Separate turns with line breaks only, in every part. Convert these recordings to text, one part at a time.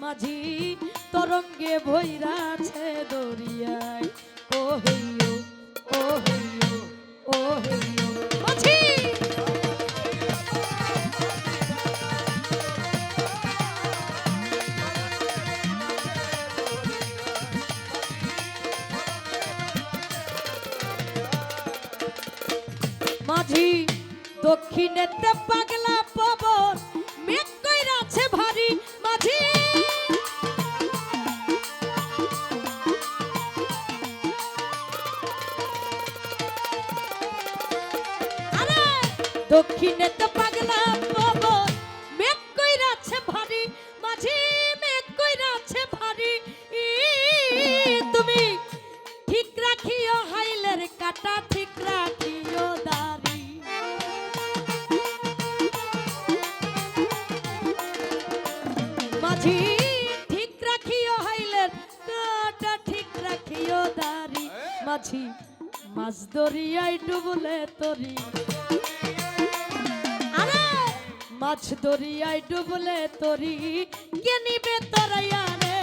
মাঝি তরঙ্গে ভৈরাছে দরিয়ায়। ও হেইও ও হেইও ও হেইও মাঝি! মাঝি দক্ষিণেতে পাগলা দক্ষিণেতে পাগলা পবন মেঘ কইরাছে ভারী, মাঝি মেঘ কইরাছে ভারী। তুমি ঠিক রাখিও, হাইলের কাটা ঠিক রাখিও, দাড়ি। মাঝি ঠিক রাখিও, হাইলের কাটা ঠিক রাখিও, দাড়ি। মাঝি মাছ দরিয়ায় ডুবলে তরি। মাছ দরিয়ায় ডুবলে তরি, কে নিবে তরাইয়া রে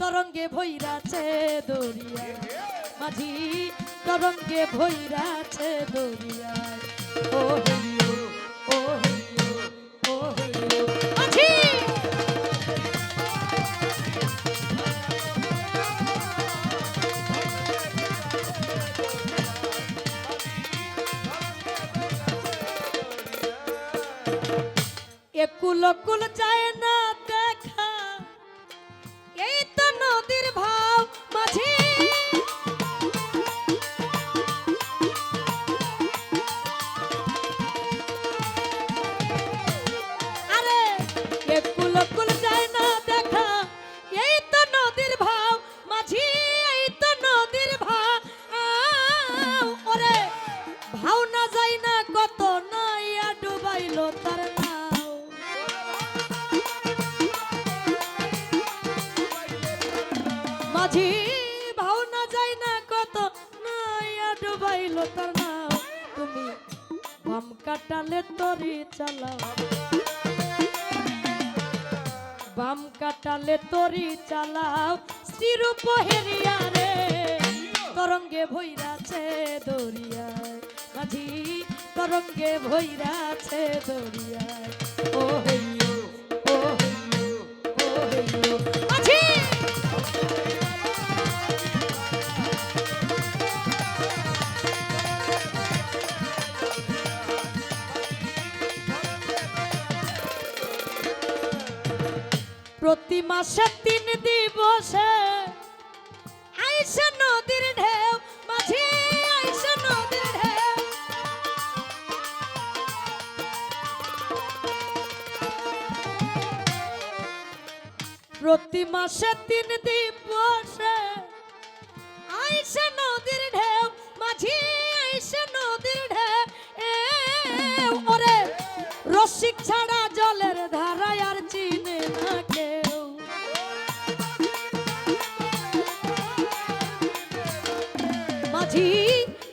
তরঙ্গে ভৈরাছে দরিয়া মাঝি, তরঙ্গে ভৈরাছে দরিয়া ও একুল কুল যায় না দেখা। এই তো নদীর ভাব মাঝে। আরে একুল কুল যায় না দেখা। এই তো নদীর মাঝি, এই তো নদীর ভাও। না যায় না কত নাইয়া ডুবাইলো তার মাঝি ভাও না যায় না কত। নাইয়া ডুবাইলো তার নাও তুমি বাম কাটালে তরি চালাও। বাম কাটালে তরি চালাও। শ্রীরূপ হেরিয়া রে তরঙ্গে ভৈরাছে দরিয়ায়। মাঝি, তরঙ্গে ভৈরাছে দরিয়ায়। ও প্রতি মাসে তিন দিবসে। আইসা নদীর ঢেউ, মাঝি, আইসা নদীর ঢেউ। প্রতি মাসে তিন দিবসে আইসা নদীর ঢেউ, মাঝি, আইসা নদীর ঢেউ। ওরে, রসিক ছাড়া জলের মাঝি,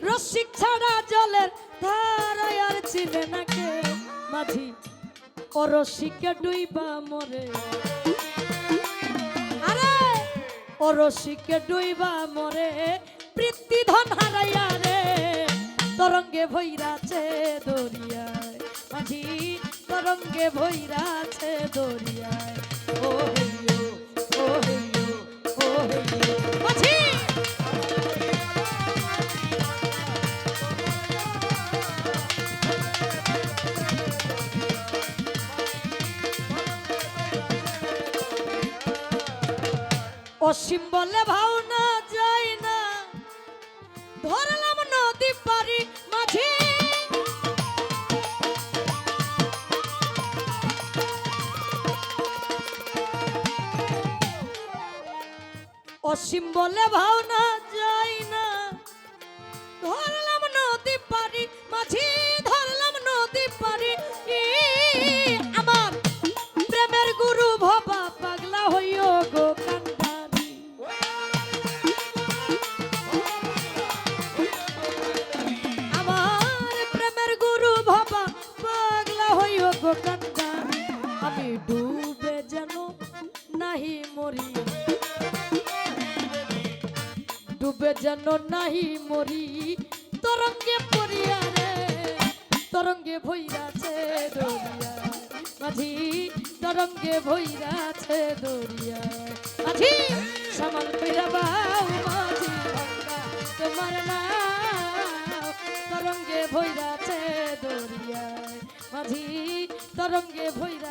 রসিক ছাড়া জলের ধারায় আর চিনে না কেউ মাঝি, ও রসিকে ডুইবা মরে। আরে, ও রসিকে ডুইবা মরে বৃত্তি ধন হারাইয়া রে। তরঙ্গে ভৈরাছে দরিয়ায়। মাঝি, তরঙ্গে ভৈরাছে দরিয়ায়। ও হইও অসীম বলে ভাওনা যায় না। ধরলাম নদী পারি মাঝে। অসীম বলে ভাওনা মরি ডুবে যেন নাহি মরি, তরঙ্গে পড়িয়া রে, তরঙ্গে ভৈরাছে দরিয়া। মাঝি, তরঙ্গে ভৈরাছে দরিয়া। মাঝি, সামাল কইরা বাউ মাঝি ভাঙ্গা, তোমার নাম তরঙ্গে ভৈরাছে দরিয়া। মাঝি, তরঙ্গে ভৈরা